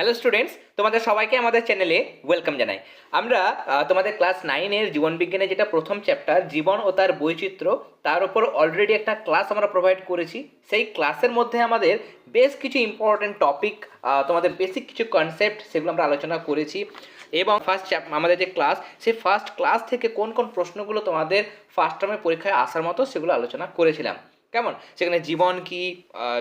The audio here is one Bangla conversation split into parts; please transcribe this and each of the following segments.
হ্যালো স্টুডেন্টস তোমাদের সবাইকে আমাদের চ্যানেলে ওয়েলকাম জানাই। আমরা তোমাদের ক্লাস নাইনের জীবনবিজ্ঞানে যেটা প্রথম চ্যাপ্টার জীবন ও তার বৈচিত্র্য, তার উপর অলরেডি একটা ক্লাস আমরা প্রোভাইড করেছি। সেই ক্লাসের মধ্যে আমাদের বেশ কিছু ইম্পর্টেন্ট টপিক তোমাদের বেসিক কিছু কনসেপ্ট সেগুলো আমরা আলোচনা করেছি। এবং ফার্স্ট আমাদের যে ক্লাস সেই ফার্স্ট ক্লাস থেকে কোন কোন প্রশ্নগুলো তোমাদের ফার্স্ট টার্মের পরীক্ষায় আসার মতো সেগুলো আলোচনা করেছিলাম। কেমন? সেখানে জীবন কি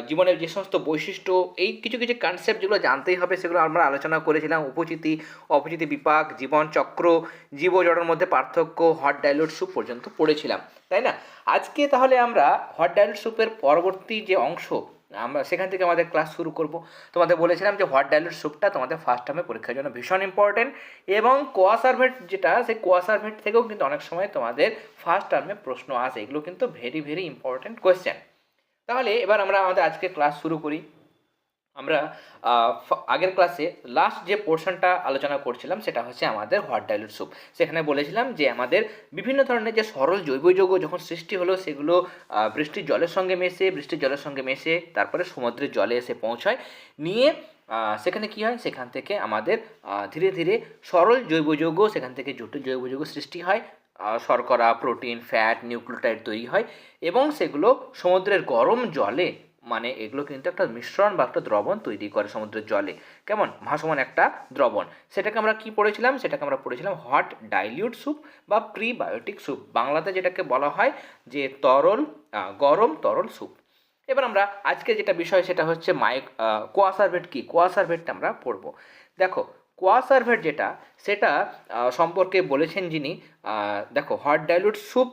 জীবনের যে সমস্ত বৈশিষ্ট্য, এই কিছু কিছু কনসেপ্ট যেগুলো জানতেই হবে, সেগুলো আমরা আলোচনা করেছিলাম। উপচিতি অপচিতি বিপাক, জীবন চক্র, জীব জড়ের মধ্যে পার্থক্য হট ডাইলুট স্যুপ পর্যন্ত পড়েছিলাম, তাই না? আজকে তাহলে আমরা হট ডাইলুট স্যুপের পরবর্তী যে অংশ আমরা সেখান থেকে আমাদের ক্লাস শুরু করব। তোমাদের বলেছিলাম যে হোয়াট ডাইলুট সুপটা তোমাদের ফার্স্ট টার্মে পরীক্ষার জন্য ভীষণ ইম্পর্টেন্ট এবং কোয়াসারভেট যেটা, সেই কোয়াসারভেট থেকেও কিন্তু অনেক সময় তোমাদের ফার্স্ট টার্মে প্রশ্ন আসে। এগুলো কিন্তু ভেরি ভেরি ইম্পর্টেন্ট কোয়েশ্চেন তাহলে এবার আমরা আমাদের আজকে ক্লাস শুরু করি। আমরা আগের ক্লাসে লাস্ট যে পোর্শনটা আলোচনা করছিলাম সেটা হচ্ছে আমাদের হোয়াট ডাইলুট স্যুপ সেখানে বলেছিলাম যে আমাদের বিভিন্ন ধরনের যে সরল জৈব যৌগ যখন সৃষ্টি হলো সেগুলো বৃষ্টির জলের সঙ্গে মেশে, বৃষ্টির জলের সঙ্গে মেশে তারপরে সমুদ্রের জলে এসে পৌঁছায়। নিয়ে সেখানে কি হয়? সেখান থেকে আমাদের ধীরে ধীরে সরল জৈব যৌগ, সেখান থেকে জটিল জৈব যৌগ সৃষ্টি হয়। শর্করা প্রোটিন ফ্যাট নিউক্লিওটাইড তৈরি হয় এবং সেগুলো সমুদ্রের গরম জলে মানে এগুলো কিন্তু একটা মিশ্রণ বা একটা দ্রবণ তৈরি করে সমুদ্রের জলে। কেমন? ভাসমান একটা দ্রবণ। সেটাকে আমরা কি পড়েছিলাম? সেটাকে আমরা পড়েছিলাম হট ডাইলিউট স্যুপ বা প্রিবায়োটিক স্যুপ বাংলাতে যেটাকে বলা হয় যে তরল গরম তরল স্যুপ এবার আমরা আজকে যেটা বিষয় সেটা হচ্ছে মাইক কোয়াসারভেট কি? কোয়াসারভেটটা আমরা পড়ব। দেখো কোয়াসারভেট যেটা, সেটা সম্পর্কে বলেছেন যিনি দেখো হট ডাইলুট স্যুপ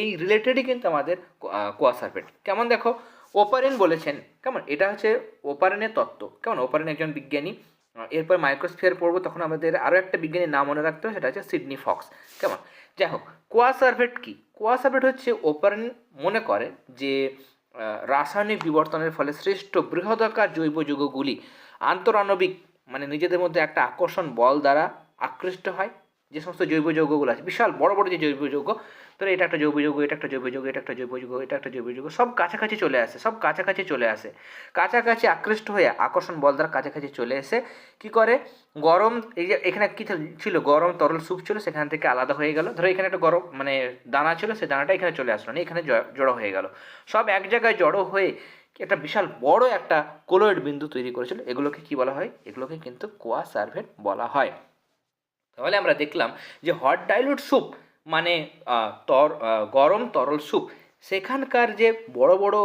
এই রিলেটেডই কিন্তু আমাদের কোয়াসারভেট কেমন দেখো? ওপারেন বলেছেন। কেমন? এটা হচ্ছে ওপারেনের তত্ত্ব। কেমন? ওপারেন একজন বিজ্ঞানী। এরপর মাইক্রোস্ফিয়ার পড়ব তখন আমাদের আরও একটা বিজ্ঞানীর নাম মনে রাখতে হবে, সেটা হচ্ছে সিডনি ফক্স। কেমন? যাই হোক, কোয়াসারভেট কি? কোয়াসারভেট হচ্ছে ওপারেন মনে করে যে রাসায়নিক বিবর্তনের ফলে সৃষ্ট বৃহদাকার জৈব যৌগগুলি আন্তরাণবিক মানে নিজেদের মধ্যে একটা আকর্ষণ বল দ্বারা আকৃষ্ট হয়। যে সমস্ত জৈব যৌগগুলো আছে, বিশাল বড় বড় যে জৈব যৌগ ধরো এটা একটা জৈব যৌগ, এটা একটা জৈব যৌগ, এটা একটা জৈব যৌগ, এটা একটা জৈব যৌগ, সব কাছাকাছি চলে আসে, সব কাছাকাছি চলে আসে। কাছাকাছি আকৃষ্ট হয়ে আকর্ষণ বল দ্বারা কাছাকাছি চলে এসে কি করে? গরম, এই যে এখানে কি ছিল? গরম তরল স্যুপ ছিল, সেখান থেকে আলাদা হয়ে গেল। ধরো এখানে একটা গরম মানে দানা ছিল সেই দানাটা এখানে চলে আসলো না এখানে জড়ো হয়ে গেল। সব এক জায়গায় জড়ো হয়ে একটা বিশাল বড় একটা কোলোয়েড বিন্দু তৈরি করেছিল। এগুলোকে কি বলা হয়? এগুলোকে কিন্তু কোয়া সার্ভেট বলা হয়। তাহলে আমরা দেখলাম যে হট ডাইলুট স্যুপ মানে তর গরম তরল স্যুপ, সেখানকার যে বড় বড়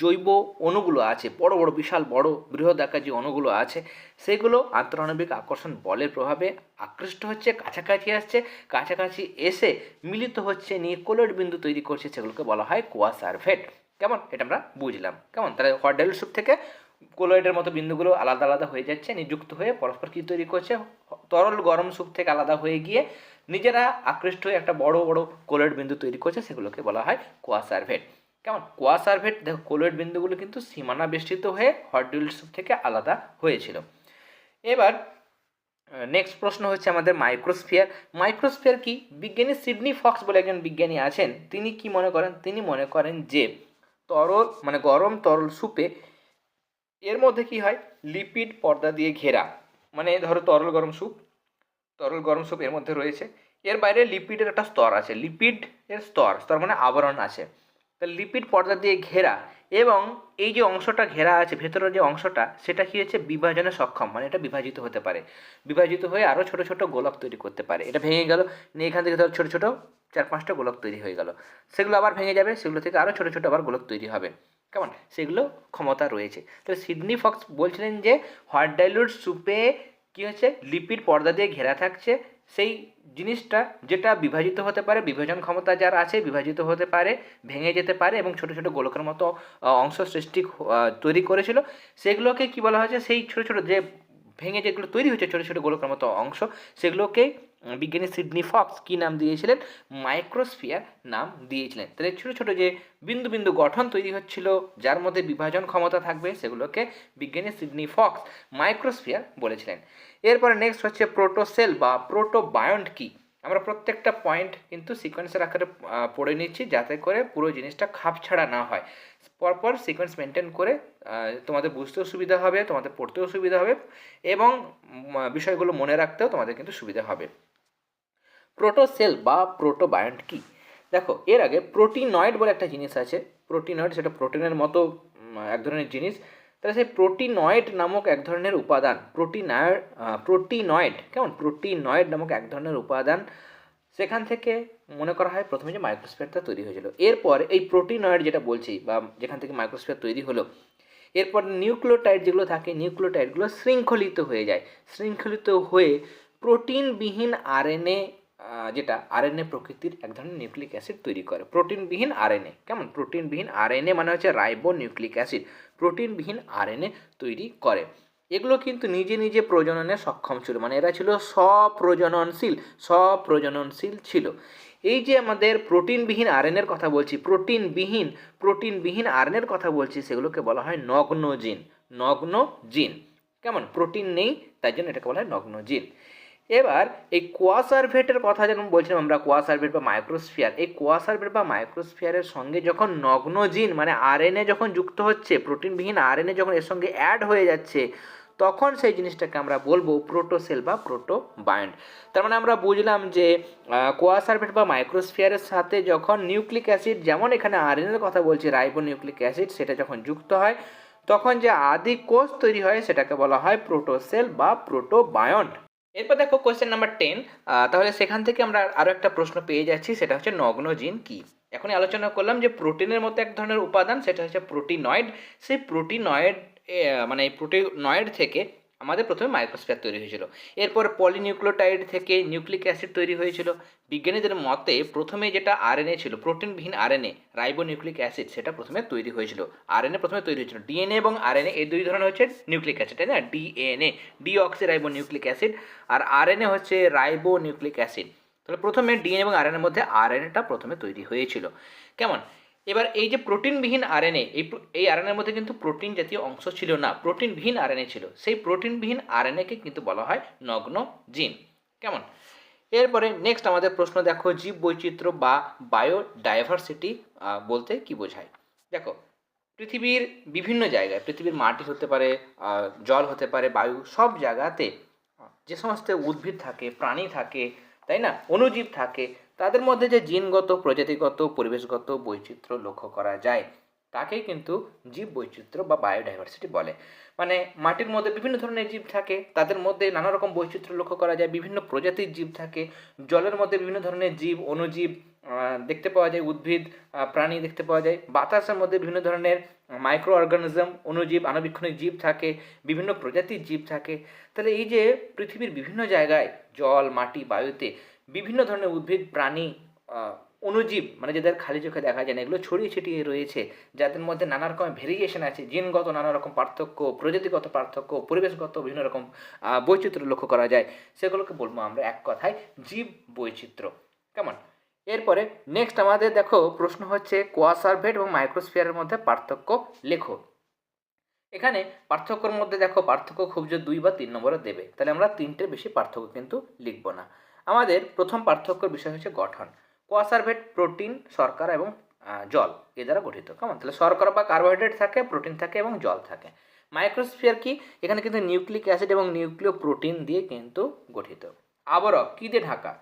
জৈব অণুগুলো আছে, বড় বড় বিশাল বড় বৃহৎ বৃহদাকার যে অণুগুলো আছে, সেগুলো আন্তরাণবিক আকর্ষণ বলের প্রভাবে আকৃষ্ট হচ্ছে, কাছাকাছি আসছে, কাছাকাছি এসে মিলিত হচ্ছে, নিয়ে কোলয়েড বিন্দু তৈরি করছে, সেগুলোকে বলা হয় কোয়া সার্ভেট কেমন? এটা আমরা বুঝলাম। কেমন? তাহলে হট ডাইলুট স্যুপ থেকে কোলয়েডের মতো বিন্দুগুলো আলাদা আলাদা হয়ে যাচ্ছে, নিযুক্ত হয়ে পরস্পর কী তৈরি করছে? তরল গরম স্যুপ থেকে আলাদা হয়ে গিয়ে নিজেরা আকৃষ্ট হয়ে একটা বড় বড় কোলেট বিন্দু তৈরি করছে, সেগুলোকে বলা হয় কোয়া সার্ভেট। কেমন? কোয়া সার্ভেট, দেখো কোলেট বিন্দুগুলো কিন্তু সীমানা বেষ্টিত হয়ে স্যুপ থেকে আলাদা হয়েছিল। এবার নেক্সট প্রশ্ন হচ্ছে আমাদের মাইক্রোস্ফিয়ার মাইক্রোস্ফিয়ার কি? বিজ্ঞানী সিডনি ফক্স বলে একজন বিজ্ঞানী আছেন, তিনি কি মনে করেন? তিনি মনে করেন যে, তরল মানে গরম তরল স্যুপে এর মধ্যে কি হয়? লিপিড পর্দা দিয়ে ঘেরা। মানে ধরো তরল গরম স্যুপ তরল গরম স্যুপ এর মধ্যে রয়েছে। এর বাইরে লিপিডের একটা স্তর আছে। লিপিড এর স্তর স্তর মানে আবরণ আছে। তা লিপিড পর্দা দিয়ে ঘেরা এবং এই যে অংশটা ঘেরা আছে, ভেতরের যে অংশটা, সেটা কি হচ্ছে? বিভাজনে সক্ষম মানে এটা বিভাজিত হতে পারে। বিভাজিত হয়ে আরও ছোট ছোট গোলাপ তৈরি করতে পারে। এটা ভেঙে গেল, নিয়ে এখান থেকে ধর ছোটো ছোটো চার পাঁচটা গোলক তৈরি হয়ে গেল। সেগুলো আবার ভেঙে যাবে, সেগুলো থেকে আরও ছোটো ছোটো আবার গোলক তৈরি হবে। কেমন? সেগুলো ক্ষমতা রয়েছে। তো সিডনি ফক্স বলছিলেন যে হট ডাইলুট স্যুপে কী হচ্ছে? লিপিড পর্দা দিয়ে ঘেরা থাকছে। সেই জিনিসটা যেটা বিভাজিত হতে পারে, বিভাজন ক্ষমতা যার আছে, বিভাজিত হতে পারে, ভেঙে যেতে পারে এবং ছোট ছোটো গোলকের মতো অংশ সৃষ্টি তৈরি করেছিল। সেগুলোকে কি বলা হয়েছে? সেই ছোট ছোটো যে ভেঙে যেগুলো তৈরি হয়েছে, ছোটো ছোটো গোলকের মতো অংশ, সেগুলোকে বিজ্ঞানী সিডনি ফক্স কী নাম দিয়েছিলেন? মাইক্রোস্ফিয়ার নাম দিয়েছিলেন। তাহলে ছোটো ছোটো যে বিন্দু বিন্দু গঠন তৈরি হচ্ছিল, যার মধ্যে বিভাজন ক্ষমতা থাকবে, সেগুলোকে বিজ্ঞানী সিডনি ফক্স মাইক্রোস্ফিয়ার বলেছিলেন। এরপরে নেক্সট হচ্ছে প্রোটোসেল বা প্রোটোবায়ন্ট কি? আমরা প্রত্যেকটা পয়েন্ট কিন্তু সিকোয়েন্সের আকারে পড়ে নিচ্ছি যাতে করে পুরো জিনিসটা খাপ ছাড়া না হয়। পরপর সিকোয়েন্স মেনটেন করে তোমাদের বুঝতেও সুবিধা হবে, তোমাদের পড়তেও সুবিধা হবে এবং বিষয়গুলো মনে রাখতেও তোমাদের কিন্তু সুবিধা হবে। প্রোটোসেল বা প্রোটোবায়ন্ট কি? দেখো, এর আগে প্রোটিনয়েড বলে একটা জিনিস আছে। প্রোটিনয়েড সেটা প্রোটিনের মতো এক ধরনের জিনিস। তাহলে সেই প্রোটিনয়েড নামক এক ধরনের উপাদান প্রোটিনয়েড প্রোটিনয়েড, কেমন? প্রোটিনয়েড নামক এক ধরনের উপাদান, সেখান থেকে মনে করা হয় প্রথমে যে মাইক্রোস্ফিয়ারটা তৈরি হয়েছিল। এরপর এই প্রোটিনয়েড যেটা বলছি, বা যেখান থেকে মাইক্রোস্ফিয়ার তৈরি হলো, এরপর নিউক্লিওটাইড যেগুলো থাকে, নিউক্লিওটাইডগুলো শৃঙ্খলিত হয়ে যায়। শৃঙ্খলিত হয়ে প্রোটিনবিহীন আর আরএনএ যেটা আরএনএ প্রকৃতির এক ধরনের নিউক্লিক অ্যাসিড তৈরি করে। প্রোটিনবিহীন আরএনএ কেমন? প্রোটিনবিহীন আরএনএ মানে হচ্ছে রাইবো নিউক্লিক অ্যাসিড প্রোটিনবিহীন আরএনএ তৈরি করে। এগুলো কিন্তু নিজে নিজে প্রজননে সক্ষম ছিল। মানে এরা ছিল স্বপ্রজননশীল স্বপ্রজননশীল ছিল। এই যে আমাদের প্রোটিনবিহীন আরএনএর কথা বলছি, প্রোটিনবিহীন প্রোটিনবিহীন আরএনএর কথা বলছি, সেগুলোকে বলা হয় নগ্ন জিন নগ্ন জিন কেমন? প্রোটিন নেই, তাই জন্য এটাকে বলা হয় নগ্ন জিন এবার এই কোয়াসারভেটের কথা যেমন বলছিলাম আমরা, কোয়াসারভেট বা মাইক্রোস্ফিয়ার, এই কোয়াসারভেট বা মাইক্রোস্ফিয়ারের সঙ্গে যখন নগ্ন জিন মানে আরএনএ যখন যুক্ত হচ্ছে, প্রোটিনবিহীন আরএনএ যখন এর সঙ্গে অ্যাড হয়ে যাচ্ছে, তখন সেই জিনিসটাকে আমরা বলব প্রোটোসেল বা প্রোটোবায়ন্ড তার মানে আমরা বুঝলাম যে কোয়াসারভেট বা মাইক্রোস্ফিয়ারের সাথে যখন নিউক্লিক অ্যাসিড, যেমন এখানে আরএনএর কথা বলছি রাইবো নিউক্লিক অ্যাসিড, সেটা যখন যুক্ত হয়, তখন যে আদি কোষ তৈরি হয়, সেটাকে বলা হয় প্রোটোসেল বা প্রোটোবায়ন্ড এরপর দেখো কোয়েশ্চেন নাম্বার টেন তাহলে সেখান থেকে আমরা আরও একটা প্রশ্ন পেয়ে যাচ্ছি, সেটা হচ্ছে নগ্ন জিন কী? এখনই আলোচনা করলাম যে প্রোটিনের মতো এক ধরনের উপাদান, সেটা হচ্ছে প্রোটিনয়েড সেই প্রোটিনয়েড মানে এই প্রোটিনয়েড থেকে আমাদের প্রথমে মাইক্রোস্ফিয়ার তৈরি হয়েছিল। এরপর পলিনিউক্লিওটাইড থেকে নিউক্লিক অ্যাসিড তৈরি হয়েছিল। বিজ্ঞানীদের মতে প্রথমে যেটা আরএনএ ছিল প্রোটিনবিহীন আরএনএ রাইবোনিউক্লিক অ্যাসিড সেটা প্রথমে তৈরি হয়েছিল। আরএনএ প্রথমে তৈরি হয়েছিল। ডিএনএ এবং আরএনএ এই দুই ধরনের হচ্ছে নিউক্লিক অ্যাসিড তাই না? ডিএনএ ডিঅক্সি রাইবোনিউক্লিক অ্যাসিড আর আরএনএ হচ্ছে রাইবোনিউক্লিক অ্যাসিড তাহলে প্রথমে ডিএনএ এবং আরএনএর মধ্যে আরএনএটা প্রথমে তৈরি হয়েছিল। কেমন? এবার এই যে প্রোটিনবিহীন আরএনএ, এই এই আরএনএর মধ্যে কিন্তু প্রোটিন জাতীয় অংশ ছিল না। প্রোটিনবিহীন আরএনএ ছিল। সেই প্রোটিনবিহীন আরএনএকে কিন্তু বলা হয় নগ্ন জিন। কেমন? এরপরে নেক্সট আমাদের প্রশ্ন, দেখো জীব বৈচিত্র্য বা বায়োডাইভার্সিটি বলতে কি বোঝায়? দেখো, পৃথিবীর বিভিন্ন জায়গায়, পৃথিবীর মাটি হতে পারে জল হতে পারে, বায়ু, সব জায়গাতে যে সমস্ত উদ্ভিদ থাকে, প্রাণী থাকে তাই না? অনুজীব থাকে। তাদের মধ্যে যে জিনগত প্রজাতিগত পরিবেশগত বৈচিত্র্য লক্ষ্য করা যায় তাকেই কিন্তু জীব বৈচিত্র্য বা বায়োডাইভার্সিটি বলে। মানে মাটির মধ্যে বিভিন্ন ধরনের জীব থাকে তাদের মধ্যে নানা রকম বৈচিত্র্য লক্ষ্য করা যায় বিভিন্ন প্রজাতির জীব থাকে জলের মধ্যে বিভিন্ন ধরনের জীব অণুজীব আহ, দেখতে পাওয়া যায়, উদ্ভিদ প্রাণী দেখতে পাওয়া যায়। বাতাসের মধ্যে বিভিন্ন ধরনের মাইক্রো অর্গানিজম অণুজীব, আণুবীক্ষণিক জীব থাকে, বিভিন্ন প্রজাতির জীব থাকে। তাহলে এই যে পৃথিবীর বিভিন্ন জায়গায় জল, মাটি, বায়ুতে বিভিন্ন ধরনের উদ্ভিদ, প্রাণী অনুজীব মানে যাদের খালি চোখে দেখা যায় না, এগুলো ছড়িয়ে ছিটিয়ে রয়েছে, যাদের মধ্যে নানা রকম ভেরিয়েশন আছে, জিনগত নানা রকম পার্থক্য, প্রজাতিগত পার্থক্য, পরিবেশগত বিভিন্ন রকম বৈচিত্র্য লক্ষ্য করা যায়। সেগুলোকে বলব আমরা এক কথায় জীব বৈচিত্র্য কেমন? এরপরে নেক্সট আমাদের দেখো প্রশ্ন হচ্ছে কোয়াসারভেট এবং মাইক্রোস্ফিয়ারের মধ্যে পার্থক্য লেখো। এখানে পার্থক্যর মধ্যে দেখো পার্থক্য খুব যে দুই বা তিন নম্বরে দেবে, তাহলে আমরা তিনটের বেশি পার্থক্য কিন্তু লিখব না। আমাদের প্রথম পার্থক্যর বিষয় হচ্ছে গঠন। কোয়াসারভেট প্রোটিন, শর্করা এবং জল এ দ্বারা গঠিত। কেমন? তাহলে শর্করা বা কার্বোহাইড্রেট থাকে, প্রোটিন থাকে এবং জল থাকে। মাইক্রোস্ফিয়ার কি? এখানে কিন্তু নিউক্লিক অ্যাসিড এবং নিউক্লিয় প্রোটিন দিয়ে কিন্তু গঠিত। আবরক কী দিয়ে ঢাকা?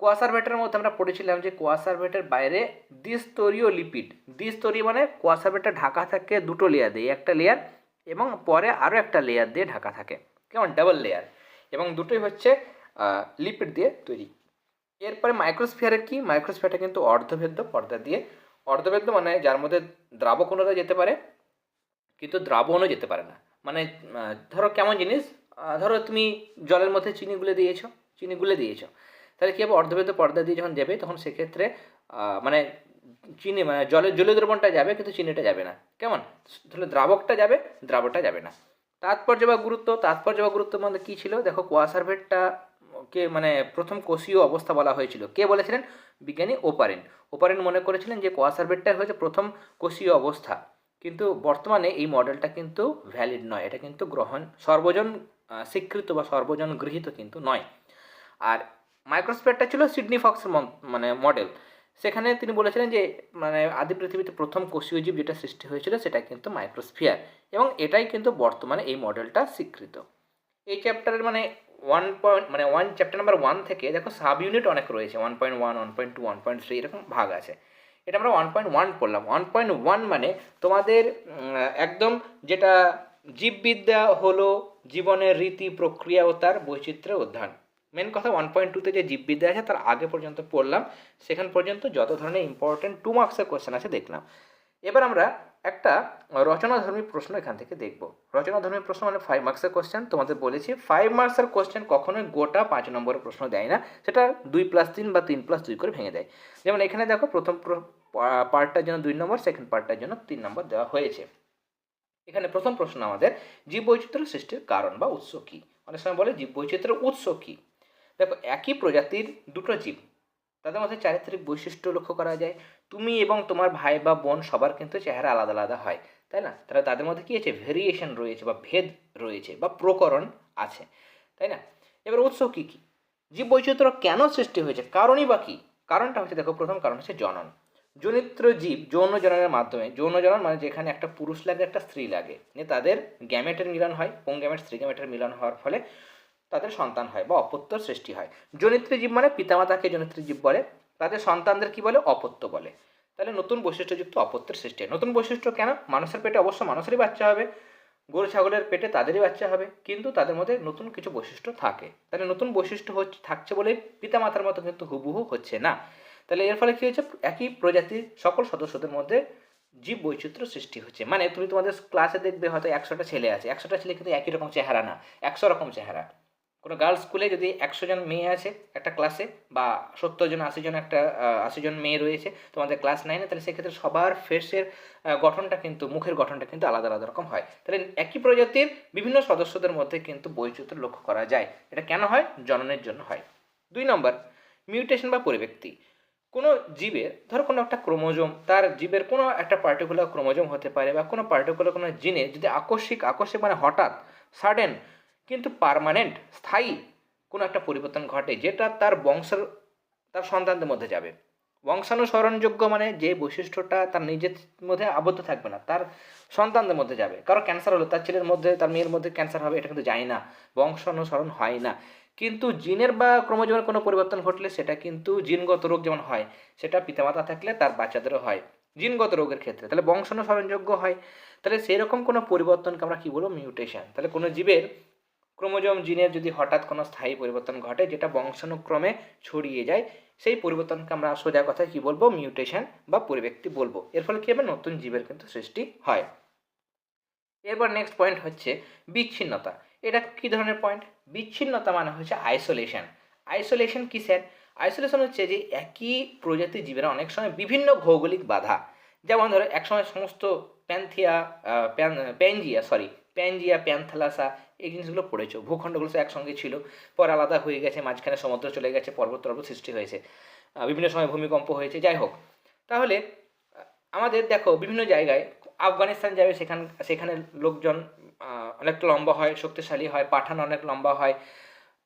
কোয়াসারভেটের মধ্যে আমরা পড়েছিলাম যে কোয়াসারভেটের বাইরে দ্বিস্তরীয় লিপিড। দ্বিস্তরীয় মানে কোয়াসারভেটটা ঢাকা থাকে দুটো লেয়ার দিয়ে, একটা লেয়ার এবং পরে আরও একটা লেয়ার দিয়ে ঢাকা থাকে। কেমন? ডাবল লেয়ার এবং দুটোই হচ্ছে লিপিড দিয়ে তৈরি। এরপরে মাইক্রোস্ফিয়ারের কি? মাইক্রোস্ফিয়ারটা কিন্তু অর্ধভেদ্য পর্দা দিয়ে। অর্ধভেদ্য মানে যার মধ্যে দ্রাবকণতা যেতে পারে, কিন্তু দ্রাবণও যেতে পারে না। মানে ধরো কেমন জিনিস? ধরো তুমি জলের মধ্যে চিনি গুলে দিয়েছ চিনি গুলে দিয়েছ। তাহলে কী হবে? অর্ধভেদ্য পর্দা দিয়ে যখন দেবে, তখন সেক্ষেত্রে মানে চিনি মানে জলের জলীয় দ্রবণটা যাবে, কিন্তু চিনিটা যাবে না। কেমন? তাহলে দ্রাবকটা যাবে দ্রাবকটা যাবে না। তাৎপর্য বা গুরুত্ব, তাৎপর্য বা গুরুত্ব মধ্যে কী ছিল? দেখো কোয়াসারভেটটা কে মানে প্রথম কোষীয় অবস্থা বলা হয়েছিল। কে বলেছিলেন? বিজ্ঞানী ওপারেন। ওপারেন মনে করেছিলেন যে কোয়াসারভেটটা হয়েছে প্রথম কোষীয় অবস্থা। কিন্তু বর্তমানে এই মডেলটা কিন্তু ভ্যালিড নয়। এটা কিন্তু গ্রহণ সর্বজন স্বীকৃত বা সর্বজন গৃহীত কিন্তু নয়। আর মাইক্রোস্ফিয়ারটা ছিল সিডনি ফক্সের মন- মডেল। সেখানে তিনি বলেছিলেন যে মানে আদি পৃথিবীতে প্রথম কোষীয় জীব যেটা সৃষ্টি হয়েছিল সেটা কিন্তু মাইক্রোস্ফিয়ার এবং এটাই কিন্তু বর্তমানে এই মডেলটা স্বীকৃত। এই চ্যাপ্টারের মানে ওয়ান পয়েন্ট মানে ওয়ান চ্যাপ্টার নাম্বার ওয়ান থেকে দেখো সাব ইউনিট অনেক রয়েছে one point one one point two one point three এরকম ভাগ আছে। এটা আমরা ওয়ান পয়েন্ট ওয়ান পড়লাম। ওয়ান পয়েন্ট ওয়ান মানে তোমাদের একদম যেটা জীববিদ্যা হলো জীবনের রীতি, প্রক্রিয়া ও তার বৈচিত্র্য অধ্যয়ন। মেন কথা ওয়ান পয়েন্ট টুতে যে জীববিদ্যা আছে, তার আগে পর্যন্ত পড়লাম। সেখান পর্যন্ত যত ধরনের ইম্পর্টেন্ট টু মার্কসের কোয়েশ্চেন আছে, দেখলাম। এবার আমরা একটা রচনাধর্মী প্রশ্ন এখান থেকে দেখব। রচনাধর্মী প্রশ্ন মানে ফাইভ মার্কসের কোশ্চেন তোমাদের বলেছি ফাইভ মার্কসের কোশ্চেন কখনোই গোটা পাঁচ নম্বরের প্রশ্ন দেয় না। সেটা দুই প্লাস তিন বা তিন প্লাস দুই করে ভেঙে দেয়। যেমন এখানে দেখো, প্রথম পার্টটার জন্য দুই নম্বর সেকেন্ড পার্টটার জন্য তিন নম্বর দেওয়া হয়েছে। এখানে প্রথম প্রশ্ন আমাদের জীব বৈচিত্র্য সৃষ্টির কারণ বা উৎস কী? অনেক সময় বলে জীব বৈচিত্র্যের উৎস কী? দেখো, একই প্রজাতির দুটো জীব। তাদের মধ্যে চারিত্রিক বৈশিষ্ট্য লক্ষ্য করা যায়। তুমি এবং তোমার ভাই বা বোন সবার কিন্তু চেহারা আলাদা আলাদা হয়, তাই না? তাহলে তাদের মধ্যে কী আছে? ভেরিয়েশন রয়েছে বা ভেদ রয়েছে বা প্রকরণ আছে, তাই না? এবার উৎস কী কী? জীব বৈচিত্র্য কেন সৃষ্টি হয়েছে? কারণই বা কী? কারণটা হচ্ছে, দেখো, প্রথম কারণ হচ্ছে জনন। জনিত্র জীব যৌন জননের মাধ্যমে, যৌন জনন মানে যেখানে একটা পুরুষ লাগে, একটা স্ত্রী লাগে। নিয়ে তাদের গ্যামেটের মিলন হয়। পুং গ্যামেট স্ত্রী গ্যামেটের মিলন হওয়ার ফলে তাদের সন্তান হয় বা অপত্য সৃষ্টি হয়। জনিত্রী জীব মানে পিতামাতাকে জনিত্রী জীব বলে, তাদের সন্তানদের কি বলে? অপত্য বলে। তাহলে নতুন বৈশিষ্ট্যযুক্ত অপত্যের সৃষ্টি হয়। নতুন বৈশিষ্ট্য কেন? মানুষের পেটে অবশ্য মানুষেরই বাচ্চা হবে, গরু, ছাগলের পেটে তাদেরই বাচ্চা হবে, কিন্তু তাদের মধ্যে নতুন কিছু বৈশিষ্ট্য থাকে। তাহলে নতুন বৈশিষ্ট্য হচ্ছে, থাকছে বলে পিতামাতার মতো কিন্তু হুবহু হচ্ছে না। তাহলে এর ফলে কী হচ্ছে একই প্রজাতির সকল সদস্যদের মধ্যে জীব বৈচিত্র্য সৃষ্টি হচ্ছে। মানে তুমি তোমাদের ক্লাসে দেখবে হয়তো একশোটা ছেলে আছে। একশোটা ছেলে কিন্তু একই রকম চেহারা না। একশো রকম চেহারা। কোনো গার্লস স্কুলে যদি একশো জন মেয়ে আছে একটা ক্লাসে বা সত্তর জন, আশি জন একটা আশি জন মেয়ে রয়েছে তোমাদের ক্লাস নাইনে তাহলে সেক্ষেত্রে সবার ফেসের গঠনটা কিন্তু, মুখের গঠনটা কিন্তু আলাদা আলাদা রকম হয়। তাহলে একই প্রজাতির বিভিন্ন সদস্যদের মধ্যে কিন্তু বৈচিত্র্য লক্ষ্য করা যায়। এটা কেন হয়? জননের জন্য হয়। দুই নম্বর মিউটেশন বা পরিব্যক্তি। কোনো জীবের, ধরো কোনো একটা ক্রোমোজোম, তার জীবের কোনো একটা পার্টিকুলার ক্রোমোজোম হতে পারে, বা কোনো পার্টিকুলার কোনো জিনে যদি আকস্মিক আকস্মিক মানে হঠাৎ সাডেন কিন্তু পার্মানেন্ট স্থায়ী কোনো একটা পরিবর্তন ঘটে যেটা তার বংশের, তার সন্তানদের মধ্যে যাবে। বংশানুসরণযোগ্য মানে যে বৈশিষ্ট্যটা তার নিজের মধ্যে আবদ্ধ থাকবে না, তার সন্তানদের মধ্যে যাবে। কারও ক্যান্সার হলো, তার ছেলের মধ্যে, তার মেয়ের মধ্যে ক্যান্সার হবে, এটা কিন্তু যায় না। বংশানুসরণ হয় না। কিন্তু জিনের বা ক্রোমোজোমের কোনো পরিবর্তন ঘটলে সেটা কিন্তু জিনগত রোগ যেমন হয়, সেটা পিতামাতা থাকলে তার বাচ্চাদেরও হয়, জিনগত রোগের ক্ষেত্রে। তাহলে বংশানুসরণযোগ্য হয়। তাহলে সেই রকম কোনো পরিবর্তনকে আমরা কী বলব? মিউটেশন তাহলে কোনো জীবের ক্রোমোজোম জিনের যদি হঠাৎ কোনো স্থায়ী পরিবর্তন ঘটে, যেটা বংশানুক্রমে ছড়িয়ে যায়, সেই পরিবর্তনকে আমরা সোজা কথায় কী বলব? মিউটেশন বা পরিব্যক্তি বলব। এর ফলে কী হবে? নতুন জীবের কিন্তু সৃষ্টি হয়। এরপর নেক্সট পয়েন্ট হচ্ছে বিচ্ছিন্নতা। এটা কী ধরনের পয়েন্ট? বিচ্ছিন্নতা মানে হচ্ছে আইসোলেশন। আইসোলেশন কী স্যার আইসোলেশন হচ্ছে যে একই প্রজাতির জীবেরা অনেক সময় বিভিন্ন ভৌগোলিক বাধা। যেমন ধরো, একসময় সমস্ত প্যান্থিয়া প্যান, প্যানজিয়া সরি প্যানজিয়া প্যান্থালাসা, এই জিনিসগুলো পড়েছ। ভূখণ্ডগুলো একসঙ্গে ছিল। পর আলাদা হয়ে গেছে, মাঝখানে সমুদ্র চলে গেছে, পর্বত পর্বত সৃষ্টি হয়েছে। বিভিন্ন সময় ভূমিকম্প হয়েছে, যাই হোক। তাহলে আমাদের দেখো, বিভিন্ন জায়গায় আফগানিস্তান যাবে, সেখান, সেখানে লোকজন অনেক লম্বা হয়, শক্তিশালী হয়, পাঠান অনেক লম্বা হয়।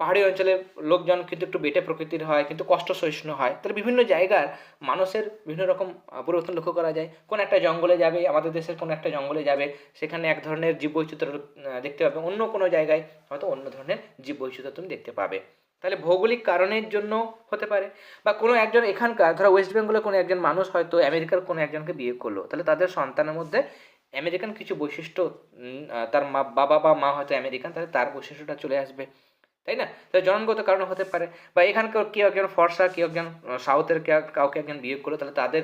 পাহাড়ি অঞ্চলের লোকজন কিন্তু একটু বেটে প্রকৃতির হয় কিন্তু কষ্ট সহিষ্ণু হয়। তাহলে বিভিন্ন জায়গার মানুষের বিভিন্ন রকম পরিবর্তন লক্ষ্য করা যায়। কোন একটা জঙ্গলে যাবে আমাদের দেশের কোনো একটা জঙ্গলে যাবে সেখানে এক ধরনের জীববৈচিত্র্য আহ, দেখতে পাবে। অন্য কোনো জায়গায় হয়তো অন্য ধরনের জীববৈচিত্র্য তুমি দেখতে পাবে। তাহলে ভৌগোলিক কারণের জন্য হতে পারে। বা কোনো একজন এখানকার ধরো ওয়েস্ট বেঙ্গলের কোনো একজন মানুষ হয়তো আমেরিকার কোনো একজনকে বিয়ে করল। তাহলে তাদের সন্তানের মধ্যে আমেরিকান কিছু বৈশিষ্ট্য তার মা বাবা বা মা হয়তো আমেরিকান তাহলে তার বৈশিষ্ট্যটা চলে আসবে। তাই না? তাহলে জন্মগত কারণে হতে পারে। বা এখানকার কেউ একজন ফর্সা, কেউ একজন সাউথের কেউ- কাউকে একজন বিয়ে করল, তাহলে তাদের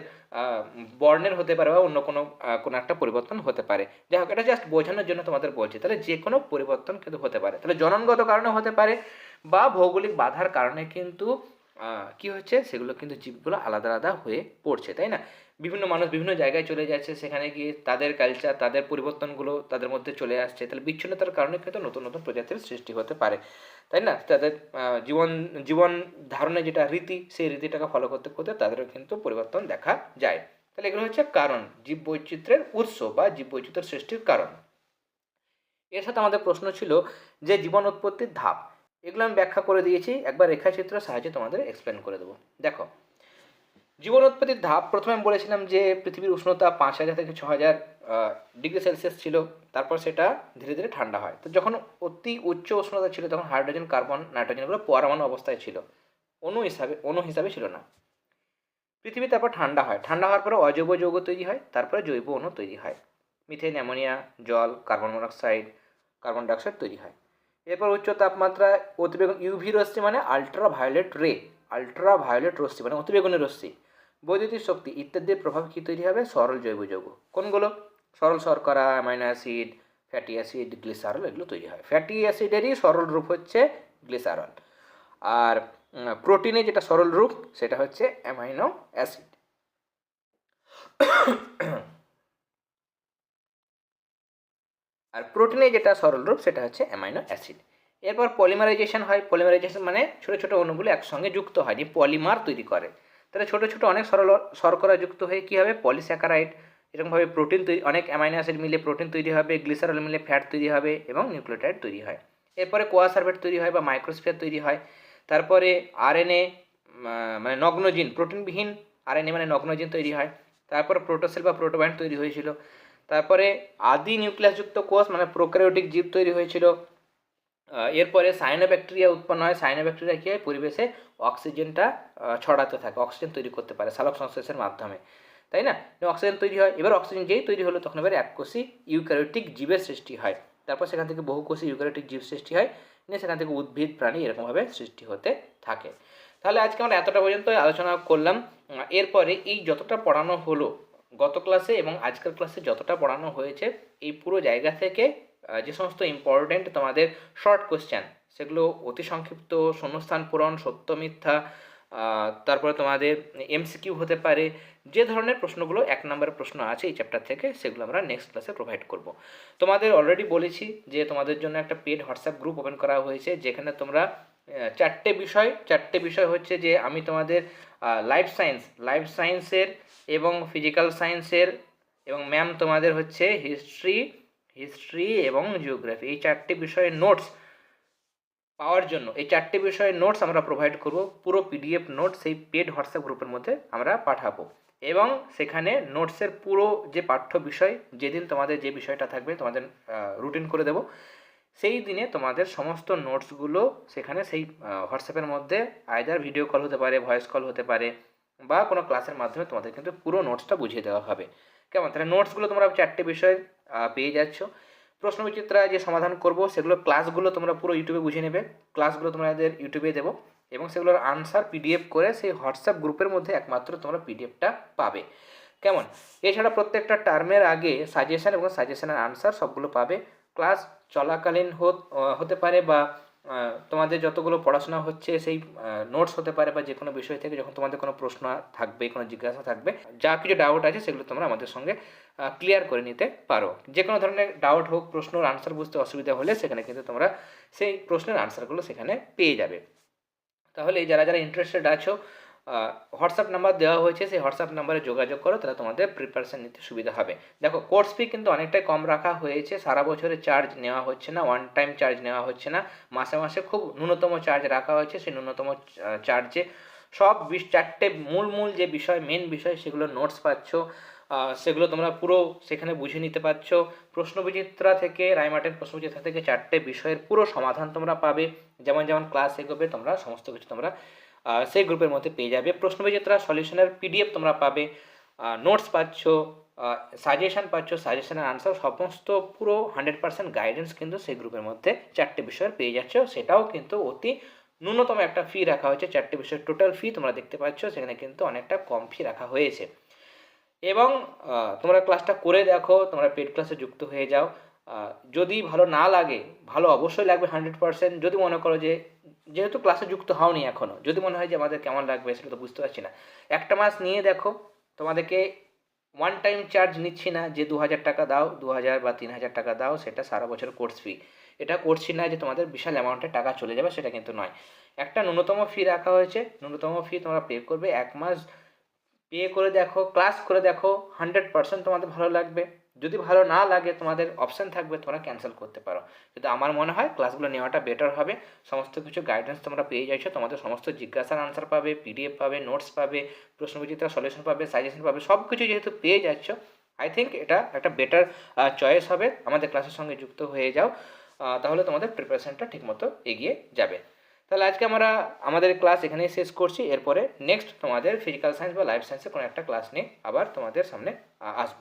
বর্ণের হতে পারে বা অন্য কোনো কোনো একটা পরিবর্তন হতে পারে। যাই হোক, এটা জাস্ট বোঝানোর জন্য তোমাদের বলছি। তাহলে যে কোনো পরিবর্তন কিন্তু হতে পারে। তাহলে জননগত কারণে হতে পারে বা ভৌগোলিক বাধার কারণে কিন্তু কি হচ্ছে? সেগুলো কিন্তু জীবগুলো আলাদা আলাদা হয়ে পড়ছে, তাই না? বিভিন্ন মানুষ বিভিন্ন জায়গায় চলে যাচ্ছে, সেখানে গিয়ে তাদের কালচার তাদের পরিবর্তনগুলো তাদের মধ্যে চলে আসছে। তাহলে বিচ্ছিন্নতার কারণে কিন্তু নতুন নতুন প্রজাতির সৃষ্টি হতে পারে। তাই না? তাদের জীবন জীবন ধারণে যেটা রীতি, সেই রীতিটাকে ফলো করতে করতে তাদেরও কিন্তু পরিবর্তন দেখা যায়। তাহলে এগুলো হচ্ছে কারণ জীব বৈচিত্র্যের উৎস বা জীব বৈচিত্র্য সৃষ্টির কারণ। এর সাথে আমাদের প্রশ্ন ছিল যে জীবন উৎপত্তির ধাপ। এগুলো আমি ব্যাখ্যা করে দিয়েছি। একবার রেখাচিত্র সাহায্যে তোমাদের এক্সপ্লেন করে দেবো। দেখো জীবন উৎপত্তির ধাপ প্রথমে আমি বলেছিলাম যে পৃথিবীর উষ্ণতা পাঁচ হাজার থেকে ছ হাজার ডিগ্রি সেলসিয়াস ছিল, তারপর সেটা ধীরে ধীরে ঠান্ডা হয়। তো যখন অতি উচ্চ উষ্ণতা ছিল, তখন হাইড্রোজেন, কার্বন নাইট্রোজেনগুলো পরমাণু অবস্থায় ছিল। অণু হিসাবে অণু হিসাবে ছিল না। পৃথিবী তারপর ঠান্ডা হয়। ঠান্ডা হওয়ার পরে অজৈব যৌগ তৈরি হয়, তারপরে জৈব অণু তৈরি হয়। মিথেন, অ্যামোনিয়া, জল, কার্বন মনোক্সাইড, কার্বন ডাইঅক্সাইড তৈরি হয়। এরপর উচ্চ তাপমাত্রায় অতিবেগুন, ইউভি রশ্মি মানে ultra violet ray ultra violet রশ্মি মানে অতিবেগুনি রশ্মি। বৈদ্যুতিক শক্তি ইত্যাদির প্রভাবে কী তৈরি হবে? সরল জৈব যৌগ। কোনগুলো? সরল শর্করা amino acid fatty acid glycerol এগুলো তৈরি হয়। ফ্যাটি অ্যাসিডেরই সরল রূপ হচ্ছে গ্লিসারল আর প্রোটিনে যেটা সরল রূপ, সেটা হচ্ছে অ্যামাইনো অ্যাসিড আর প্রোটিনে যেটা সরল রূপ, সেটা হচ্ছে অ্যামাইনো অ্যাসিড এরপর পলিমারাইজেশন হয়। পলিমারাইজেশন মানে ছোটো ছোটো অণুগুলো একসঙ্গে যুক্ত হয় যে পলিমার তৈরি করে। তাহলে ছোটো ছোটো অনেক সরল শর্করা যুক্ত হয়ে কী হবে? পলিস্যাকারাইড। এরকমভাবে প্রোটিন তৈরি, অনেক অ্যামাইনো অ্যাসিড মিলে প্রোটিন তৈরি হবে, গ্লিসারল মিলে ফ্যাট তৈরি হবে এবং নিউক্লিওটাইড তৈরি হয়। এরপরে কোয়াসার্ভেট তৈরি হয় বা মাইক্রোস্ফিয়ার তৈরি হয়। তারপরে আরএনএ মানে নগ্নজিন, প্রোটিনবিহীন আরএনএ মানে নগ্নজিন তৈরি হয়। তারপর প্রোটোসেল বা প্রোটোবাইন তৈরি হয়েছিল। তারপরে আদি নিউক্লিয়াসযুক্ত কোষ মানে প্রোক্যারিওটিক জীব তৈরি হয়েছিল। এরপরে সাইনোব্যাকটেরিয়া উৎপন্ন হয়। সাইনোব্যাকটেরিয়া কী হয়? পরিবেশে অক্সিজেনটা ছড়াতে থাকে, অক্সিজেন তৈরি করতে পারে সালোক সংশ্লেষের মাধ্যমে, তাই না? অক্সিজেন তৈরি হয়, এবার অক্সিজেন যেই তৈরি হলো তখন এবার এককোষী ইউক্যারিওটিক জীবের সৃষ্টি হয়। তারপর সেখান থেকে বহুকোষী ইউক্যারিওটিক জীব সৃষ্টি হয়, নিয়ে সেখান থেকে উদ্ভিদ, প্রাণী এরকমভাবে সৃষ্টি হতে থাকে। তাহলে আজকে আমরা এতটা পর্যন্ত আলোচনা করলাম। এরপরে এই যতটা পড়ানো হলো, গত ক্লাসে এবং আজকের ক্লাসে যতটা পড়ানো হয়েছে, এই পুরো জায়গা থেকে যে সমস্ত ইম্পর্টেন্ট তোমাদের শর্ট কোশ্চেন সেগুলো অতি সংক্ষিপ্ত, শূন্যস্থান পূরণ, সত্য মিথ্যা তারপরে তোমাদের এমসিকিউ হতে পারে, যে ধরনের প্রশ্নগুলো এক নম্বরের প্রশ্ন আছে এই চ্যাপ্টার থেকে সেগুলো আমরা নেক্সট ক্লাসে প্রোভাইড করব। তোমাদের অলরেডি বলেছি যে তোমাদের জন্য একটা পেড হোয়াটসঅ্যাপ গ্রুপ ওপেন করা হয়েছে, যেখানে তোমরা চারটে বিষয় চারটে বিষয় হচ্ছে যে আমি তোমাদের লাইফ সায়েন্স লাইফ সায়েন্সের এবং ফিজিক্যাল সায়েন্সের এবং ম্যাম তোমাদের হচ্ছে হিস্ট্রি হিস্ট্রি এবং জিওগ্রাফি এই চারটে বিষয়ের নোটস পাওয়ার জন্য এই চারটে বিষয়ে নোটস আমরা প্রোভাইড করব, পুরো পিডিএফ নোট সেই পেড হোয়াটসঅ্যাপ গ্রুপের মধ্যে আমরা পাঠাবো। এবং সেখানে নোটসের পুরো যে পাঠ্য বিষয়, যেদিন তোমাদের যে বিষয়টা থাকবে তোমাদের রুটিন করে দেব, সেই দিনে তোমাদের সমস্ত নোটসগুলো সেখানে সেই হোয়াটসঅ্যাপের মধ্যে আয়দার ভিডিও কল হতে পারে ভয়েস কল হতে পারে, বা কোনো ক্লাসের মাধ্যমে তোমাদের কিন্তু পুরো নোটসটা বুঝিয়ে দেওয়া হবে। কেমন? তাহলে নোটসগুলো তোমরা চারটে বিষয় পেয়ে যাচ্ছ। প্রশ্ন বিচিত্রা যে সমাধান করব, সেগুলো ক্লাসগুলো তোমরা পুরো ইউটিউবে বুঝে নেবে। ক্লাসগুলো তোমাদের ইউটিউবে দেবো এবং সেগুলোর আনসার পিডিএফ করে সেই হোয়াটসঅ্যাপ গ্রুপের মধ্যে একমাত্র তোমরা পিডিএফটা পাবে। কেমন? এছাড়া প্রত্যেকটা টার্মের আগে সাজেশন এবং সাজেশনের আনসার সবগুলো পাবে। ক্লাস চলাকালীন হতে পারে বা তোমাদের যতগুলো পড়াশোনা হচ্ছে, সেই নোটস হতে পারে বা যে কোনো বিষয় থেকে যখন তোমাদের কোনো প্রশ্ন থাকবে, কোনো জিজ্ঞাসা থাকবে, যা কিছু ডাউট আছে সেগুলো তোমরা আমাদের সঙ্গে ক্লিয়ার করে নিতে পারো। যে কোনো ধরনের ডাউট হোক প্রশ্নর আনসার বুঝতে অসুবিধা হলে সেখানে কিন্তু তোমরা সেই প্রশ্নের আনসারগুলো সেখানে পেয়ে যাবে। তাহলে যারা যারা ইন্টারেস্টেড আছো হোয়াটসঅ্যাপ নাম্বার দেওয়া হয়েছে, সেই হোয়াটসঅ্যাপ নাম্বারে যোগাযোগ করো, তাহলে তোমাদের প্রিপারেশান নিতে সুবিধা হবে। দেখো কোর্স ফি কিন্তু অনেকটাই কম রাখা হয়েছে, সারা বছরে চার্জ নেওয়া হচ্ছে না ওয়ান টাইম চার্জ নেওয়া হচ্ছে না। মাসে মাসে খুব ন্যূনতম চার্জ রাখা হয়েছে, সেই ন্যূনতম চার্জে সব বিশ, চারটে মূল মূল যে বিষয় মেন বিষয়, সেগুলো নোটস পাচ্ছ। সেগুলো তোমরা পুরো সেখানে বুঝে নিতে পারছ। প্রশ্নবিচিত্রা থেকে রায়মার্টেন প্রশ্নবিচিত্রা থেকে চারটে বিষয়ের পুরো সমাধান তোমরা পাবে। যেমন যেমন ক্লাস এগোবে, তোমরা সমস্ত কিছু তোমরা সেই গ্রুপের মধ্যে পেয়ে যাবে। প্রশ্ন প্রশ্নবিচিত্রা সলিউশনের পিডিএফ তোমরা পাবে। নোটস পাচ্ছ সাজেশন পাচ্ছ সাজেশানের আনসার সমস্ত পুরো হান্ড্রেড পার্সেন্ট গাইডেন্স কিন্তু সেই গ্রুপের মধ্যে চারটে বিষয়ের পেয়ে যাচ্ছ। সেটাও কিন্তু অতি ন্যূনতম একটা ফি রাখা হয়েছে। চারটে বিষয়ের টোটাল ফি তোমরা দেখতে পাচ্ছ। সেখানে কিন্তু অনেকটা কম ফি রাখা হয়েছে। এবং তোমরা ক্লাসটা করে দেখো, তোমরা পেড ক্লাসে যুক্ত হয়ে যাও। যদি ভালো না লাগে, ভালো অবশ্যই লাগবে হান্ড্রেড পার্সেন্ট যদি মনে করো যে যেহেতু ক্লাসে যুক্ত হওনি এখনও যদি মনে হয় যে আমাদের কেমন লাগবে সেটা তো বুঝতে পারছি না। একটা মাস নিয়ে দেখো, তোমাদেরকে ওয়ান টাইম চার্জ নিচ্ছি না, যে দু হাজার টাকা দাও, দু হাজার বা তিন হাজার টাকা দাও, সেটা সারা বছর কোর্স ফি এটা করছি না যে তোমাদের বিশাল অ্যামাউন্টের টাকা চলে যাবে, সেটা কিন্তু নয়। একটা ন্যূনতম ফি রাখা হয়েছে, ন্যূনতম ফি তোমরা পে করবে, এক মাস পে করে দেখো ক্লাস করে দেখো হান্ড্রেড পার্সেন্ট তোমাদের ভালো লাগবে। যদি ভালো না লাগে, তোমাদের অপশান থাকবে, তোমরা ক্যান্সেল করতে পারো। কিন্তু আমার মনে হয় ক্লাসগুলো নেওয়াটা বেটার হবে। সমস্ত কিছু গাইডেন্স তোমরা পেয়ে যাচ্ছ তোমাদের সমস্ত জিজ্ঞাসার আনসার পাবে পিডিএফ পাবে নোটস পাবে, প্রশ্নবিচিত্রা সলিউশন পাবে সাজেশন পাবে সব কিছু যেহেতু পেয়ে যাচ্ছ আই থিঙ্ক এটা একটা বেটার চয়েস হবে। আমাদের ক্লাসের সঙ্গে যুক্ত হয়ে যাও তাহলে তোমাদের প্রিপারেশনটা ঠিকমতো এগিয়ে যাবে। তাহলে আজকে আমরা, আমাদের ক্লাস এখানেই শেষ করছি। এরপরে নেক্সট তোমাদের ফিজিক্যাল সায়েন্স বা লাইফ সায়েন্সের কোনো একটা ক্লাস নিয়ে আবার তোমাদের সামনে আসব।